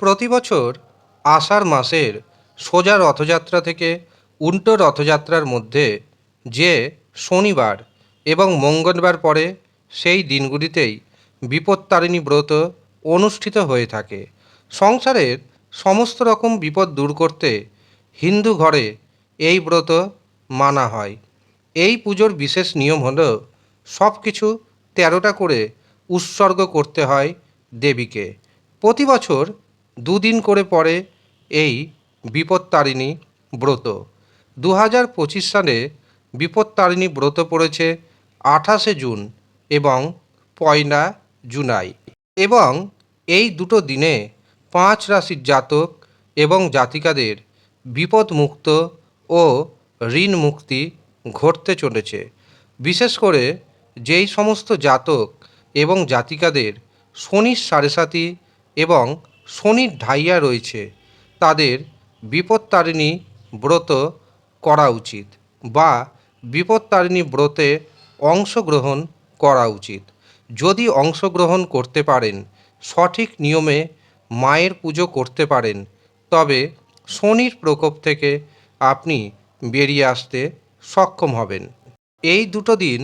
প্রতি বছর আষাঢ় মাসের সোজা রথযাত্রা থেকে উল্টো রথযাত্রার মধ্যে যে শনিবার এবং মঙ্গলবার পরে সেই দিনগুলিতেই বিপত্তারিণী ব্রত অনুষ্ঠিত হয়ে থাকে। সংসারের সমস্ত রকম বিপদ দূর করতে হিন্দু ঘরে এই ব্রত মানা হয়। এই পুজোর বিশেষ নিয়ম হলো সব কিছু তেরোটা করে উৎসর্গ করতে হয় দেবীকে। প্রতি বছর দুদিন করে পরে এই বিপত্তারিণী ব্রত। দু হাজার পঁচিশ সালে বিপত্তারিণী ব্রত পড়েছে আঠাশে জুন এবং পয়লা জুলাই। এবং এই দুটো দিনে পাঁচ রাশির জাতক এবং জাতিকাদের বিপদমুক্ত ও ঋণ মুক্তি ঘটতে চলেছে। বিশেষ করে যেই সমস্ত জাতক এবং জাতিকাদের শনির সাড়ে সাতি এবং শনির ঢাইয়া রয়েছে, তাদের বিপত্তারিণী ব্রত করা উচিত বা বিপত্তারিণী ব্রতে অংশগ্রহণ করা উচিত। যদি অংশগ্রহণ করতে পারেন, সঠিক নিয়মে মায়ের পুজো করতে পারেন, তবে শনির প্রকোপ থেকে আপনি বেরিয়ে আসতে সক্ষম হবেন। এই দুটো দিন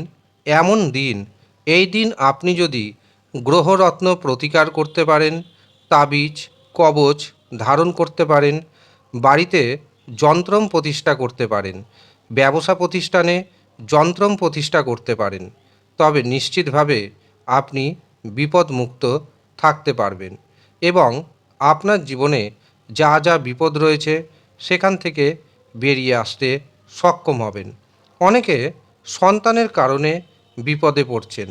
এমন দিন, এই দিন আপনি যদি গ্রহরত্ন প্রতিকার করতে পারেন তাবিজ, কবচ ধারণ করতে পারেন, বাড়িতে যন্ত্রম প্রতিষ্ঠা করতে পারেন, ব্যবসা প্রতিষ্ঠানে যন্ত্রম প্রতিষ্ঠা করতে পারেন। তবে নিশ্চিতভাবে আপনি বিপদমুক্ত থাকতে পারবেন এবং আপনার জীবনে যা যা বিপদ রয়েছে সেখান থেকে বেরিয়ে আসতে সক্ষম হবেন। অনেকে সন্তানের কারণে বিপদে পড়ছেন।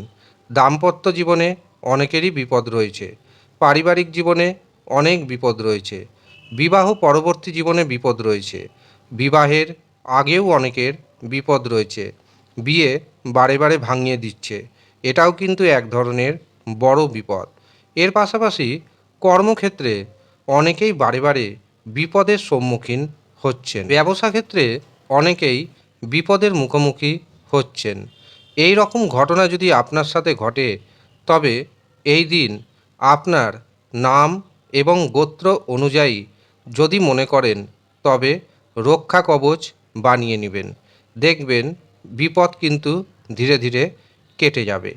দাম্পত্য জীবনে অনেকেরই বিপদ রয়েছে। পারিবারিক জীবনে অনেক বিপদ রয়েছে। বিবাহ পরবর্তী জীবনে বিপদ রয়েছে। বিবাহের আগেও অনেকের বিপদ রয়েছে। বিয়ে বারে বারে ভাঙিয়ে দিচ্ছে। এটাও কিন্তু এক ধরনের বড় বিপদ। এর পাশাপাশি কর্মক্ষেত্রে অনেকেই বারে বারে বিপদের সম্মুখীন হচ্ছেন। ব্যবসা ক্ষেত্রে অনেকেই বিপদের মুখোমুখি হচ্ছেন। এই রকম ঘটনা যদি আপনার সাথে ঘটে, তবে এই দিন আপনার নাম এবং গোত্র অনুযায়ী যদি মনে করেন, তবে রক্ষা কবচ বানিয়ে নেবেন। দেখবেন বিপদ কিন্তু ধীরে ধীরে কেটে যাবে।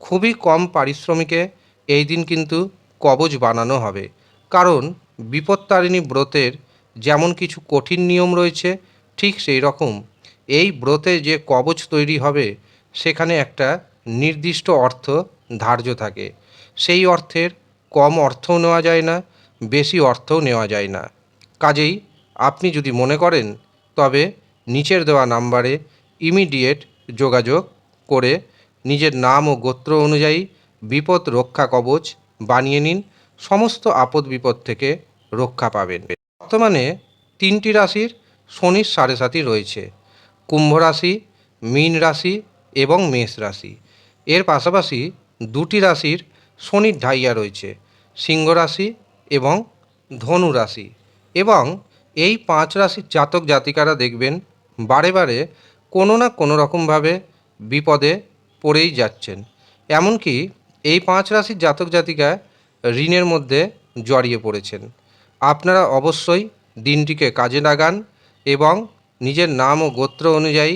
খুবই কম পারিশ্রমিকে এই দিন কিন্তু কবচ বানানো হবে। কারণ বিপত্তারিণী ব্রতের যেমন কিছু কঠিন নিয়ম রয়েছে, ঠিক সেই রকম এই ব্রতে যে কবচ তৈরি হবে, সেখানে একটা নির্দিষ্ট অর্থ ধার্য থাকে। সেই অর্থের কম অর্থও নেওয়া যায় না, বেশি অর্থও নেওয়া যায় না। কাজেই আপনি যদি মনে করেন, তবে নিচের দেওয়া নাম্বারে ইমিডিয়েট যোগাযোগ করে নিজের নাম ও গোত্র অনুযায়ী বিপদ রক্ষা কবচ বানিয়ে নিন, সমস্ত আপদ বিপদ থেকে রক্ষা পাবেন। বর্তমানে তিনটি রাশির শনির সাড়ে সাথী রয়েছে, কুম্ভ রাশি, মীন রাশি এবং মেষ রাশি। এর পাশাপাশি দুটি রাশির শনির ঢাইয়া রয়েছে, সিংহ রাশি এবং ধনু রাশি। এবং এই পাঁচ রাশির জাতক জাতিকারা দেখবেন বারে বারে কোনো না কোনো রকমভাবে বিপদে পড়েই যাচ্ছেন। এমনকি এই পাঁচ রাশির জাতক জাতিকা ঋণের মধ্যে জড়িয়ে পড়েছেন। আপনারা অবশ্যই দিনটিকে কাজে লাগান এবং নিজের নাম ও গোত্র অনুযায়ী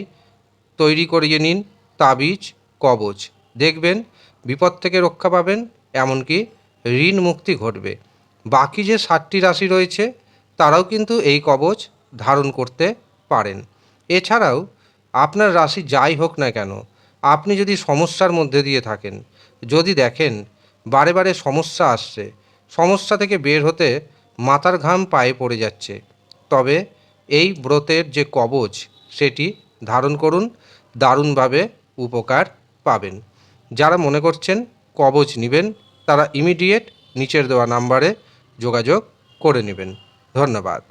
তৈরি করিয়ে নিন তাবিজ, কবচ। দেখবেন বিপদ থেকে রক্ষা পাবেন, এমনকি ঋণ মুক্তি ঘটবে। বাকি যে সাতটি রাশি রয়েছে, তারাও কিন্তু এই কবচ ধারণ করতে পারেন। এছাড়াও, আপনার রাশি যাই হোক না কেন, আপনি যদি সমস্যার মধ্যে দিয়ে থাকেন, যদি দেখেন বারে বারে সমস্যা আসছে, সমস্যা থেকে বের হতে মাথার ঘাম পায়ে পড়ে যাচ্ছে, তবে এই ব্রতের যে কবচ, সেটি ধারণ করুন, দারুণভাবে উপকার পাবেন। যারা মনে করছেন কবচ নেবেন তারা ইমিডিয়েট নিচের দেওয়া নাম্বারে যোগাযোগ করে নেবেন। ধন্যবাদ।